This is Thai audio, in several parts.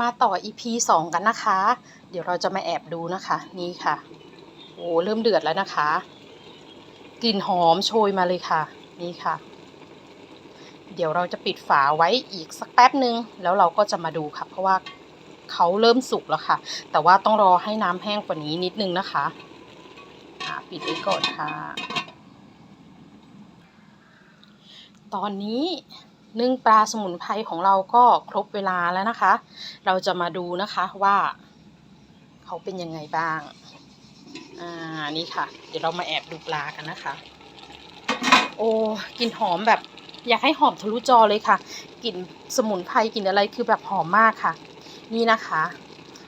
มาต่อ EP 2กันนะคะ เดี๋ยวเราจะมาแอบดูนะคะ นี่ค่ะ โอ้เริ่มเดือดแล้วนะคะ กลิ่นหอมโชยมาเลยค่ะ นี่ค่ะ เดี๋ยวเราจะปิดฝาไว้อีกสักแป๊บนึง แล้วเราก็จะมาดูค่ะ เพราะว่าเขาเริ่มสุกแล้วค่ะ แต่ว่าต้องรอให้น้ำแห้งกว่านี้นิดนึงนะคะปิดไว้ก่อนค่ะ ตอนนี้ นึ่งปลาสมุนไพรของเราก็ครบเวลาแล้วนะคะ เราจะมาดูนะคะว่า เขาเป็นยังไงบ้าง อ่า นี่ค่ะ เดี๋ยวเรามาแอบดูปลากันนะคะ โอ้กลิ่นหอมแบบ อยากให้หอมทะลุจอเลยค่ะ กลิ่นสมุนไพรกลิ่นอะไรคือแบบหอมมากค่ะ นี่นะคะ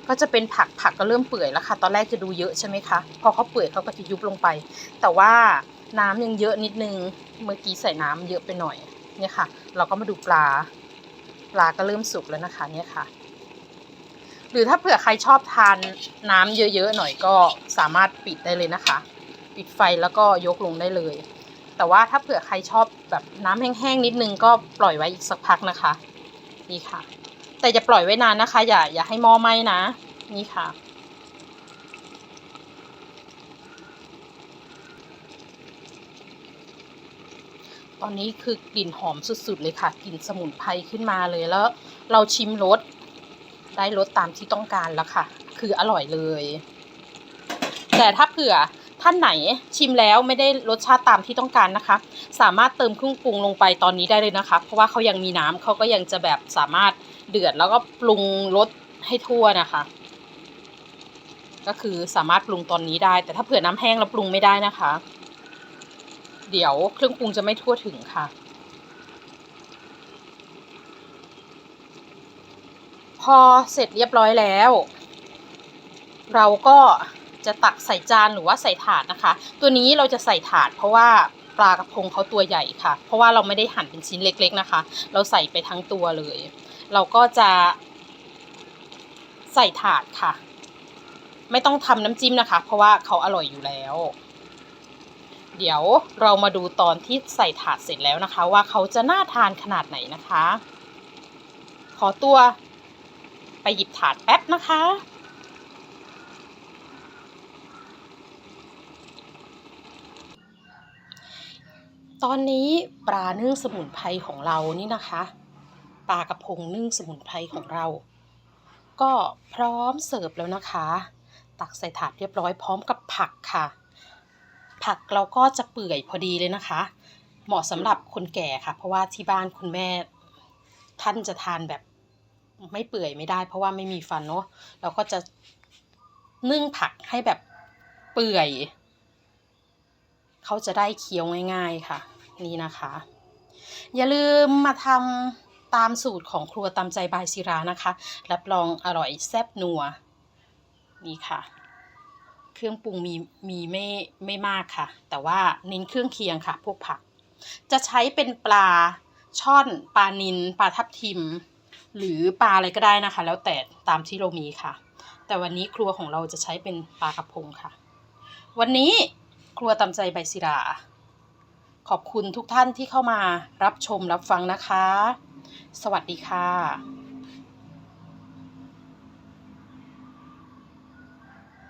ก็จะเป็นผักผักก็เริ่มเปื่อยแล้วค่ะ ตอนแรกจะดูเยอะใช่ไหมคะ พอเขาเปื่อยเขาก็จะยุบลงไป แต่ว่าน้ำยังเยอะนิดนึง เมื่อกี้ใส่น้ำเยอะไปหน่อย เนี่ยค่ะ เราก็มาดูปลา ปลาก็เริ่มสุกแล้วนะคะเนี่ยค่ะ หรือถ้าเผื่อใครชอบทานน้ำเยอะๆหน่อยก็สามารถปิดได้เลยนะคะ ปิดไฟแล้วก็ยกลงได้เลย แต่ว่าถ้าเผื่อใครชอบแบบน้ำแห้งๆนิดนึงก็ปล่อยไว้อีกสักพักนะคะ นี่ค่ะ แต่อย่าปล่อยไว้นานนะคะ อย่าอย่าให้หม้อไหม้นะ นี่ค่ะ ตอนนี้คือกลิ่นหอมสุดๆเลยค่ะ กลิ่นสมุนไพรขึ้นมาเลยแล้ว เราชิมรสได้รสตามที่ต้องการแล้วค่ะ คืออร่อยเลย แต่ถ้าเผื่อท่านไหนชิมแล้วไม่ได้รสชาติตามที่ต้องการนะคะ สามารถเติมเครื่องปรุงลงไปตอนนี้ได้เลยนะคะ เพราะว่าเขายังมีน้ำเขาก็ยังจะแบบสามารถเดือดแล้วก็ปรุงรสให้ทั่วนะคะ ก็คือสามารถปรุงตอนนี้ได้ แต่ถ้าเผื่อน้ำแห้งแล้วปรุงไม่ได้นะคะ เดี๋ยวเครื่องปรุงจะไม่ทั่วถึงค่ะ พอเสร็จเรียบร้อยแล้ว เราก็จะตักใส่จานหรือว่าใส่ถาดนะคะ ตัวนี้เราจะใส่ถาดเพราะว่าปลากระพงเขาตัวใหญ่ค่ะ เพราะว่าเราไม่ได้หั่นเป็นชิ้นเล็กๆนะคะ เราใส่ไปทั้งตัวเลย เราก็จะใส่ถาดค่ะ ไม่ต้องทำน้ำจิ้มนะคะ เพราะว่าเขาอร่อยอยู่แล้ว เดี๋ยวเรามาดูตอนที่ใส่ถาดเสร็จแล้วนะคะ ว่าเขาจะน่าทานขนาดไหนนะคะ ขอตัวไปหยิบถาดแป๊บนะคะตอนนี้ปลานึ่งสมุนไพรของเรานี่นะคะ ปลากระพงนึ่งสมุนไพรของเรา ก็พร้อมเสิร์ฟแล้วนะคะ ตักใส่ถาดเรียบร้อยพร้อมกับผักค่ะ ผักเราก็จะเปื่อยพอดีเลยนะคะ เหมาะสำหรับคนแก่ค่ะ เพราะว่าที่บ้านคุณแม่ท่านจะทานแบบไม่เปื่อยไม่ได้ เพราะว่าไม่มีฟันเนาะเราก็จะนึ่งผักให้แบบเปื่อย เขาจะได้เคี้ยวง่าย ๆค่ะ นี่นะคะ อย่าลืมมาทำตามสูตรของครัวตามใจบายศิรานะคะ รับรองอร่อยแซ่บนัว นี่ค่ะ เครื่องปรุงมีมีไม่ไม่มากค่ะ แต่ว่าเน้นเครื่องเคียงค่ะ พวกผัก จะใช้เป็นปลาช่อนปลานิลปลาทับทิม หรือปลาอะไรก็ได้นะคะ แล้วแต่ตามที่เรามีค่ะ แต่วันนี้ครัวของเราจะใช้เป็นปลากระพงค่ะ วันนี้ครัวตำใจใบศิราขอบคุณทุกท่านที่เข้ามารับชมรับฟังนะคะ สวัสดีค่ะ